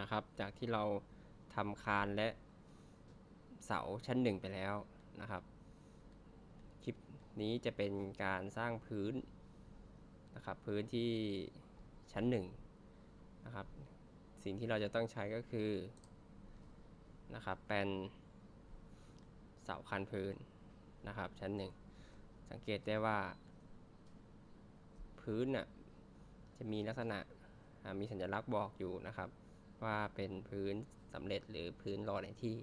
นะครับ จากที่เราทำคานและเสาชั้นหนึ่งไปแล้วนะครับ คลิปนี้จะเป็นการสร้างพื้นนะครับ พื้นที่ชั้นหนึ่งนะครับ สิ่งที่เราจะต้องใช้ก็คือนะครับเป็นเสาคันพื้นนะครับ ชั้นหนึ่งสังเกตได้ว่า พื้นน่ะจะมีลักษณะมีสัญลักษณ์บอกอยู่นะครับ ว่าเป็นพื้นสำเร็จหรือพื้นรอในที่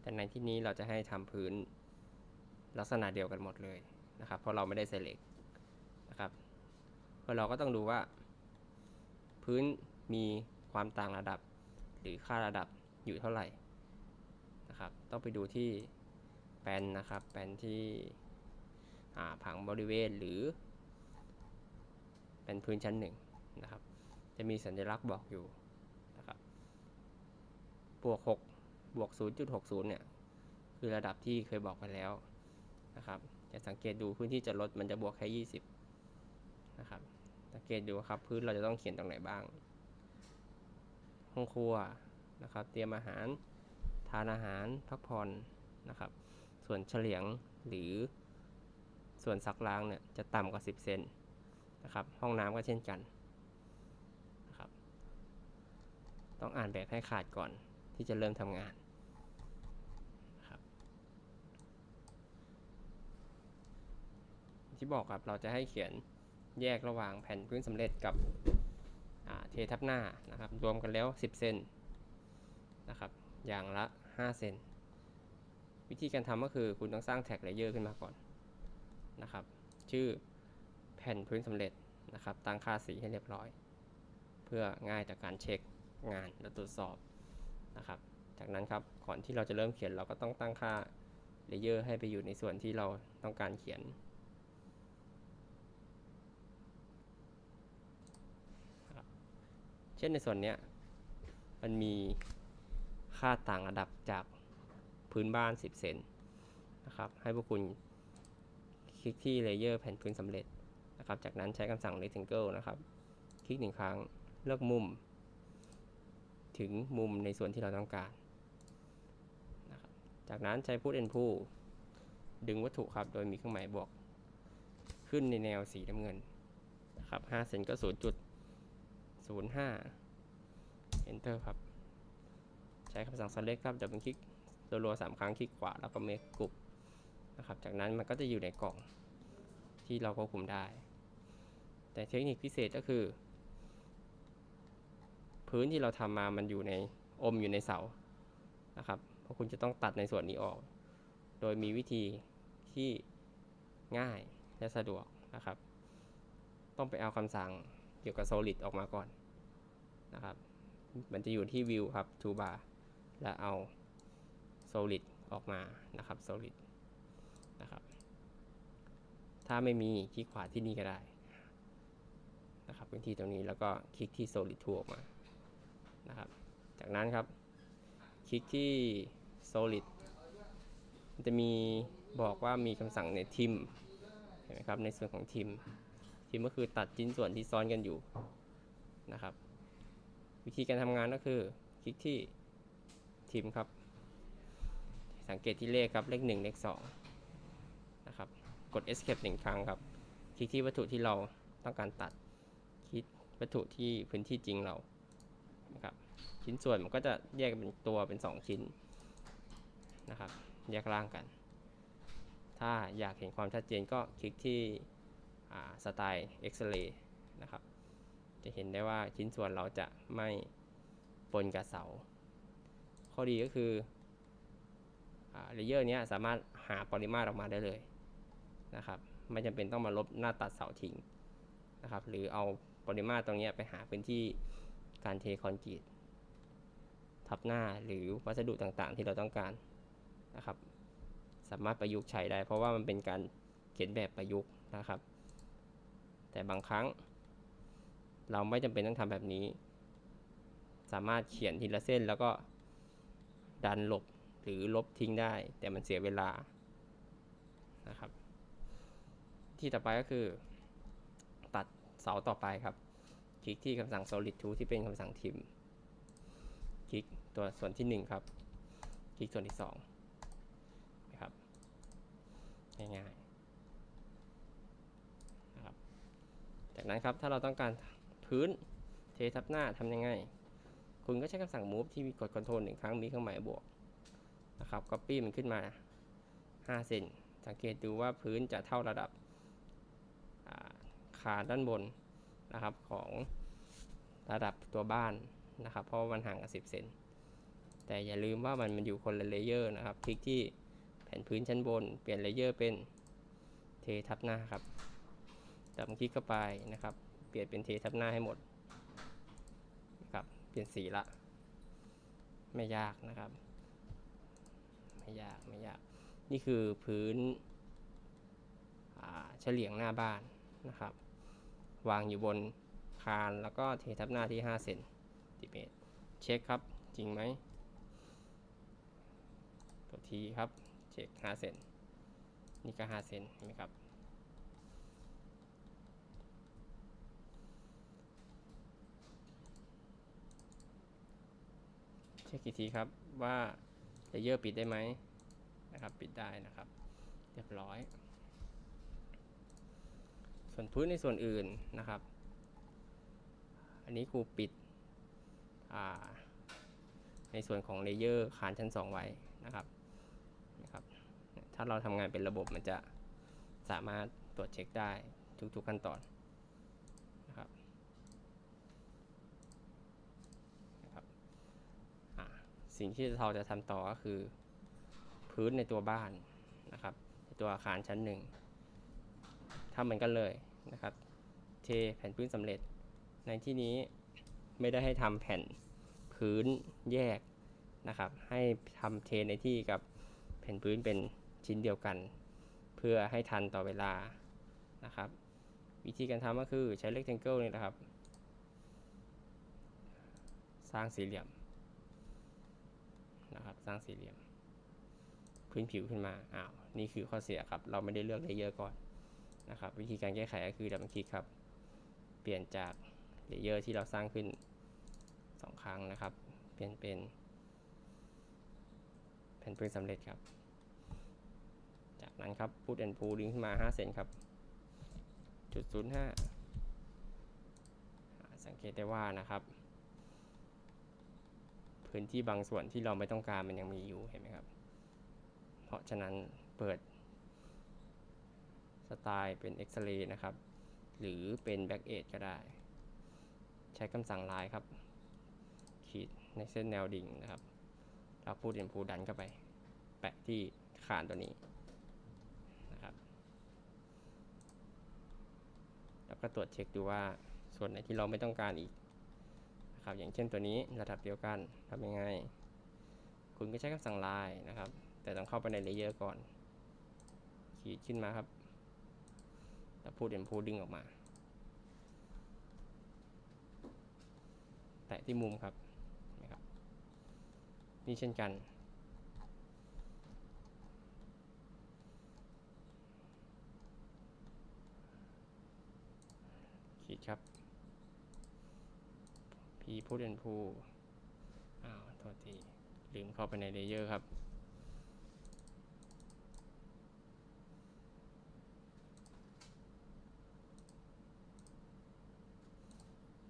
แต่ในที่นี้เราจะให้ทำพื้นลักษณะเดียวกันหมดเลยนะครับ เพราะเราไม่ได้ใส่เหล็กนะครับเพราะเราก็ต้องดูว่า พื้นมีความต่างระดับ หรือค่าระดับอยู่เท่าไหร่นะครับ ต้องไปดูที่แปลนนะครับ แปลนที่ผังบริเวณหรือ เป็นพื้นชั้นหนึ่งนะครับ จะมีสัญลักษณ์บอกอยู่ บวก6บวก 0.60 เนี่ย คือระดับที่เคยบอกไปแล้วนะครับ จะสังเกตดูพื้นที่จอดมันจะบวกแค่ 20 นะครับ สังเกตดูครับพื้นเราจะต้องเขียนตรงไหนบ้าง ห้องครัวนะครับ เตรียมอาหาร ทานอาหาร พักผ่อนนะครับ ส่วนเฉลียงหรือส่วนซักล้างเนี่ยจะต่ำกว่า 10 เซนนะครับ ห้องน้ำก็เช่นกันนะครับ ต้องอ่านแบบให้ขาดก่อน ที่จะเริ่มทำงานครับที่บอกครับเราจะให้เขียนแยกระหว่างแผ่นพื้นสำเร็จกับเททับหน้านะครับ รวมกันแล้ว 10 เซนนะครับ อย่างละ 5 เซนวิธีการทำก็คือคุณต้องสร้างแท็กเลเยอร์ขึ้นมาก่อนนะครับ ชื่อแผ่นพื้นสำเร็จนะครับ ตั้งค่าสีให้เรียบร้อย เพื่อง่ายต่อการเช็คงานและตรวจสอบ นะครับ จากนั้นครับก่อนที่เราจะเริ่มเขียนเราก็ต้องตั้งค่าเลเยอร์ให้ไปอยู่ในส่วนที่เราต้องการเขียน เช่นในส่วนนี้มันมีค่าต่างระดับจากพื้นบ้าน 10 เซนนะครับ ให้พวกคุณคลิกที่เลเยอร์แผ่นพื้นสำเร็จนะครับ จากนั้นใช้คำสั่ง rectangle นะครับ คลิกหนึ่งครั้ง เลือกมุม ถึงมุมในส่วนที่เราต้องการนะครับจากนั้นใช้ put and pull ดึงวัตถุครับ โดยมีเครื่องหมายบวก ขึ้นในแนวสีน้ำเงินนะครับ5เซนก็ 0.05 enter ครับ ใช้คำสั่ง select ครับดับเบิลคลิกรัวๆสามครั้งคลิกขวาแล้วก็ make group นะครับ จากนั้นมันก็จะอยู่ในกล่องที่เราควบคุมได้ แต่เทคนิคพิเศษก็คือ พื้นที่เราทำมามันอยู่ในอมอยู่ในเสานะครับเพราะคุณจะต้องตัดในส่วนนี้ออก โดยมีวิธีที่ง่ายและสะดวกนะครับ ต้องไปเอาคำสั่งเกี่ยวกับ solid ออกมาก่อนนะครับ มันจะอยู่ที่ view ครับ toolbar และเอา solid ออกมานะครับ solid นะครับถ้าไม่มีคลิกขวาที่นี่ก็ได้นะครับพื้นที่ตรงนี้แล้วก็คลิกที่ solid tool ออกมา นะครับ จากนั้นครับ คลิกที่ solid มันจะมีบอกว่ามีคำสั่งในทิมเห็นไหมครับในส่วนของทิมทิมก็คือตัดชิ้นส่วนที่ซ้อนกันอยู่นะครับ วิธีการทำงานก็คือ คลิกที่ทิมครับ สังเกตที่เลขครับเลขหนึ่งเลขสองนะครับกด escape หนึ่งครั้งครับ คลิกที่วัตถุที่เราต้องการตัด คลิกวัตถุที่พื้นที่จริงเรา ชิ้นส่วนมันก็จะแยกเป็นตัวเป็น 2 ชิ้นนะครับ แยกร่างกัน ถ้าอยากเห็นความชัดเจนก็คลิกที่สไตล์เอ็กซเรย์นะครับ จะเห็นได้ว่าชิ้นส่วนเราจะไม่ปนกับเสา ข้อดีก็คือเลเยอร์นี้สามารถหาปริมาตรออกมาได้เลยนะครับ ไม่จำเป็นต้องมาลบหน้าตัดเสาทิ้งนะครับ หรือเอาปริมาตรตรงนี้ไปหาพื้นที่การเทคอนกรีต ทับหน้าหรือวัสดุต่างๆ ที่เราต้องการนะครับ สามารถประยุกต์ใช้ได้ เพราะว่ามันเป็นการเขียนแบบประยุกต์นะครับ แต่บางครั้ง เราไม่จำเป็นต้องทำแบบนี้ สามารถเขียนทีละเส้นแล้วก็ดันหลบหรือลบทิ้งได้ แต่มันเสียเวลานะครับ ที่ต่อไปก็คือ ตัดเสาต่อไปครับ คลิกที่คำสั่ง solid tool ที่เป็นคำสั่งทิม คลิกตัวส่วนที่หนึ่งครับ คลิกส่วนที่สองนะครับง่ายๆนะครับจากนั้นครับถ้าเราต้องการพื้นเททับหน้าทำยังไง คุณก็ใช้คำสั่ง move ที่มีกด control หนึ่งครั้งมีเครื่องหมายบวกนะครับ copy มันขึ้นมา 5 เซนสังเกตดูว่าพื้นจะเท่าระดับอ่าคานด้านบนนะครับของระดับตัวบ้าน นะครับเพราะมันห่างกัน10เซนแต่อย่าลืมว่ามันมันอยู่คนละเลเยอร์นะครับคลิกที่แผ่นพื้นชั้นบน เปลี่ยนเลเยอร์เป็นเททับหน้าครับดับคลิกเข้าไปนะครับ เปลี่ยนเป็นเททับหน้าให้หมดนะครับเปลี่ยนสีละ ไม่ยากนะครับ ไม่ยากไม่ยาก นี่คือพื้นอ่าเฉลียงหน้าบ้านนะครับ วางอยู่บนคานแล้วก็เททับหน้าที่5เซน ติเมตรเช็คครับ จริงไหมตัวทีครับ เช็ค5เซนนี่ก็5เซนเห็นไหมครับ เช็คอีกทีครับว่าเลเยอร์ปิดได้ไหมนะครับ ปิดได้นะครับ เรียบร้อย ส่วนพื้นในส่วนอื่นนะครับ อันนี้ครูปิด ในส่วนของเลเยอร์คานชั้น 2 ไว้นะครับนะครับ ถ้าเราทำงานเป็นระบบมันจะสามารถตรวจเช็คได้ทุกๆขั้นตอนนะครับนะครับสิ่งที่เราจะทำต่อก็คือพื้นในตัวบ้านนะครับตัวอาคารชั้นหนึ่งทำเหมือนกันเลยนะครับ เทแผ่นพื้นสำเร็จในที่นี้ ไม่ได้ให้ทำแผ่นพื้นแยกนะครับ ให้ทำเทในที่กับแผ่นพื้นเป็นชิ้นเดียวกัน เพื่อให้ทันต่อเวลานะครับ วิธีการทำก็คือใช้ rectangle นี่นะครับ สร้างสี่เหลี่ยมนะครับ สร้างสี่เหลี่ยม พื้นผิวขึ้นมา อ้าว นี่คือข้อเสียครับ เราไม่ได้เลือกเลเยอร์ก่อนนะครับ วิธีการแก้ไขก็คือดับเบิลคลิกครับ เปลี่ยนจากเลเยอร์ที่เราสร้างขึ้น 2ครั้งนะครับ เปลี่ยนเป็นแผ่นพื้นสำเร็จครับ จากนั้นครับพูดแอนพูดึงขึ้นมา 5 เซนครับจุด05อ่าสังเกตได้ว่านะครับ พื้นที่บางส่วนที่เราไม่ต้องการมันยังมีอยู่เห็นไหมครับ เพราะฉะนั้นเปิดสไตล์เป็นเอ็กซเรย์นะครับ หรือเป็นแบ็กเอจก็ได้ ใช้คำสั่งลายครับ ขีดในเส้นแนวดิ่งนะครับเราพูดเอ็นพูดันเข้าไป แปะที่ขานตัวนี้นะครับแล้วก็ตรวจเช็คดูว่าส่วนไหนที่เราไม่ต้องการอีกนะครับอย่างเช่นตัวนี้ระดับเดียวกันทำยังไง คุณก็ใช้คำสั่งลายนะครับ แต่ต้องเข้าไปในเลเยอร์ก่อน ขีดขึ้นมาครับแล้วพูดเอ็นพูดึงออกมา แตะที่มุมครับ นี่เช่นกัน ขีดครับพีพูดเอ็นพูอ้าวโทษทีลืมเข้าไปในเลเยอร์ครับ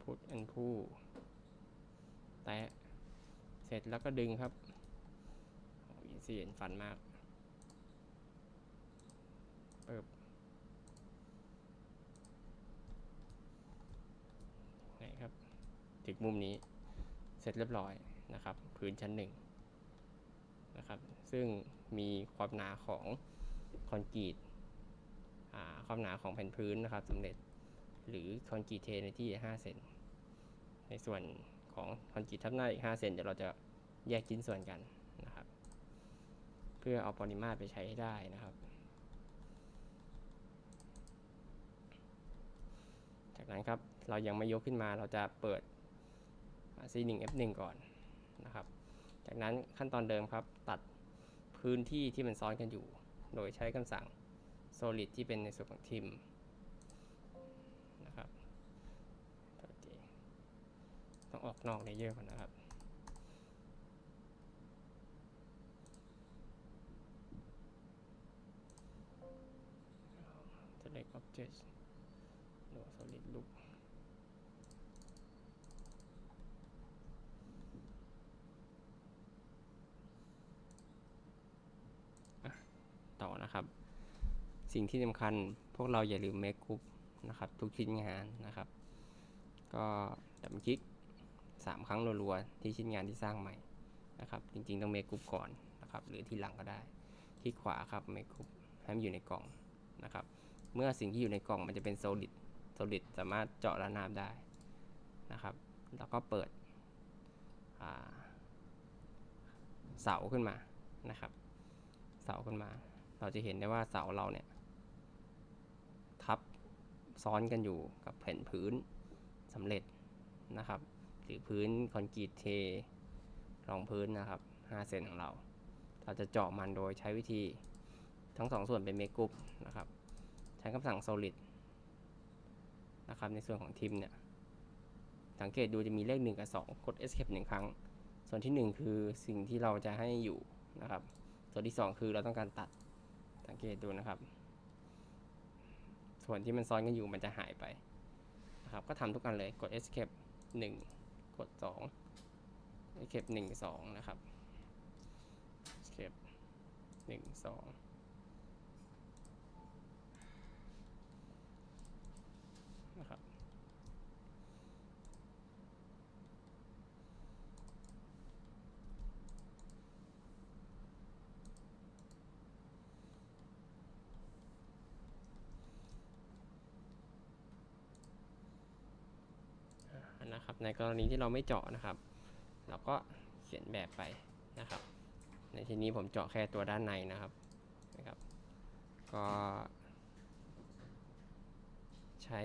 พุทแอนพูแตะ ร็จแล้วก็ดึงครับโอ้ยเสียนฟันมากเปิบไหนครับถึงมุมนี้เสร็จเรียบร้อยนะครับ พื้นชั้นหนึ่งนะครับ ซึ่งมีความหนาของคอนกรีตความหนาของแผ่นพื้นนะครับสำเร็จ หรือคอนกรีตเทในที่ 5 เซนในส่วน ของคอนกรีตทับหน้าอีก5เซนเดี๋ยวเราจะแยกชิ้นส่วนกันนะครับ เพื่อเอาปริมาตรไปใช้ให้ได้นะครับ จากนั้นครับเรายังไม่ยกขึ้นมาเราจะเปิด C1 F1 ก่อนนะครับ จากนั้นขั้นตอนเดิมครับตัดพื้นที่ที่มันซ้อนกันอยู่ โดยใช้คำสั่ง solid ที่เป็นในส่วนของทิม ต้องออกนอกเลเยอร์ก่อนนะครับจะเล็กออบเจกต์ดูสลิดลุกต่อนะครับ สิ่งที่สำคัญพวกเราอย่าลืม make group นะครับ ทุกชิ้นงานนะครับ ก็ดับคลิก สามครั้งรัวๆที่ชิ้นงานที่สร้างใหม่นะครับ จริงๆต้อง make group ก่อนนะครับ หรือที่หลังก็ได้ คลิกขวาครับ make group ให้มันอยู่ในกล่องนะครับ เมื่อสิ่งที่อยู่ในกล่องมันจะเป็น solid solid สามารถเจาะระนาบได้นะครับ แล้วก็เปิดเสาขึ้นมานะครับ เสาขึ้นมา เราจะเห็นได้ว่าเสาเราเนี่ยทับซ้อนกันอยู่กับแผ่นพื้นสำเร็จนะครับ หรือพื้นคอนกรีตเทรองพื้นนะครับ 5 เซนของเรา เราจะเจาะมันโดยใช้วิธีทั้งสองส่วนเป็นเมกุปนะครับ ใช้คำสั่ง solid นะครับ ในส่วนของทิมเนี่ย สังเกตดูจะมีเลข 1 กับ 2 กด escape 1 ครั้ง ส่วนที่ 1 คือสิ่งที่เราจะให้อยู่นะครับ ส่วนที่ 2 คือเราต้องการตัด สังเกตดูนะครับ ส่วนที่มันซ้อนกันอยู่มันจะหายไปนะครับ ก็ทำทุกอันเลย กด escape 1 กด2เข็บ1 2 นะครับเข็บ1 2 นะครับ นะครับ ในกรณีที่เราไม่เจาะนะครับ เราก็เขียนแบบไปนะครับ ในที่นี้ผมเจาะแค่ตัวด้านในนะครับนะครับ ก็ใช้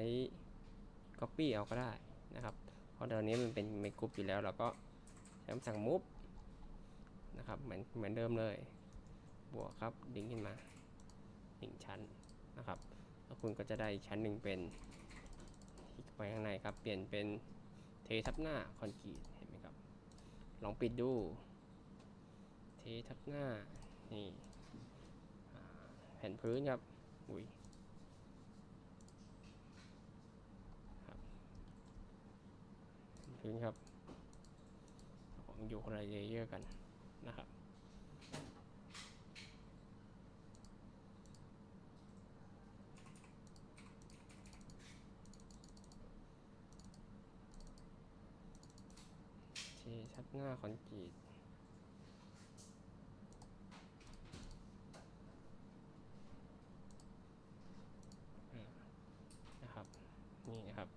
Copy เอาก็ได้นะครับ เพราะเดี๋ยวนี้มันเป็นเมกรุ๊ปอยู่แล้ว เราก็ใช้คำสั่ง move นะครับเหมือนเหมือนเดิมเลย บวกครับดึงขึ้นมาหนึ่งชั้นนะครับ แล้วคุณก็จะได้อีกชั้นหนึ่งเป็นคลิกไปข้างในครับ เปลี่ยนเป็น เททับหน้าคอนกรีตเห็นไหมครับ ลองปิดดู เททับหน้า นี่แผ่นพื้นครับ อุ้ยครับพื้นครับของอยู่คนละเลเยอร์กันนะครับ เททับหน้าคอนกรีตนะครับนี่นะครับ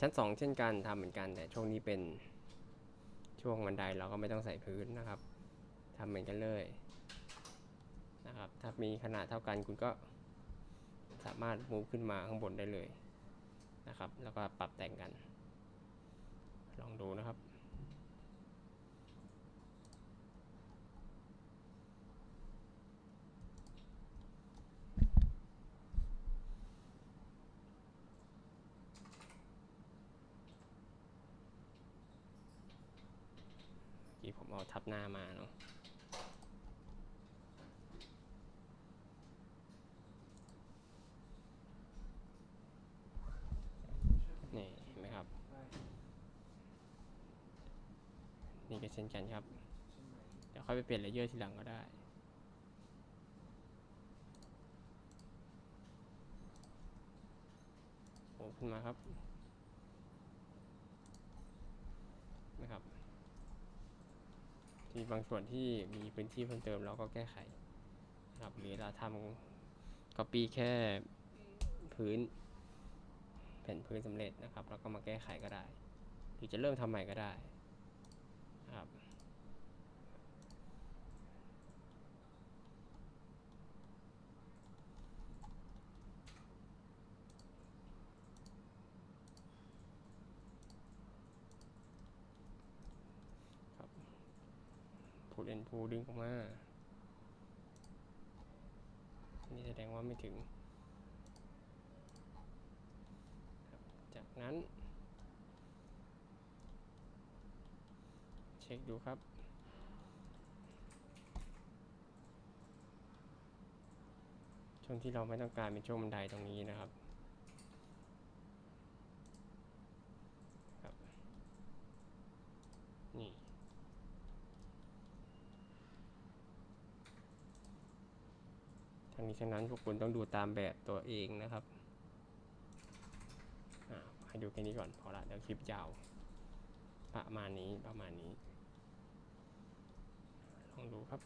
ชั้นสองเช่นกันทำเหมือนกันแต่ช่วงนี้เป็นช่วงบันไดเราก็ไม่ต้องใส่พื้นนะครับทำเหมือนกันเลยนะครับ ถ้ามีขนาดเท่ากันคุณก็สามารถมูฟขึ้นมาข้างบนได้เลยนะครับ แล้วก็ปรับแต่งกัน ลองดูนะครับกี้ผมเอาทับหน้ามาเนาะ นี่เห็นไหมครับ นี่ก็ เช่นกันครับ เดี๋ยวค่อยไปเปลี่ยนเลเยอร์ทีหลังก็ได้โอ้ขึ้นมาครับนะครับมีบางส่วนที่มีพื้นที่เพิ่มเติมเราก็แก้ไขนะครับหรือเราทำ copy แค่พื้นแผ่นพื้นสำเร็จนะครับ แล้วก็มาแก้ไขก็ได้ หรือจะเริ่มทำใหม่ก็ได้ ครับ ครับพูดเอ็นพูดึงออกมา นี่แสดงว่าไม่ถึง จากนั้น ช็คดูครับ ช่วนที่เราไม่ต้องการเป็นช่วงบันไดตรงนี้นะครับครับนี่ทั้งนี้ทั้งนั้นพวกคุณต้องดูตามแบบตัวเองนะครับให้ดูแค่นี้ก่อนพอละเดี๋ยวคลิปยาวประมาณนี้ประมาณนี้ ลองดูครับ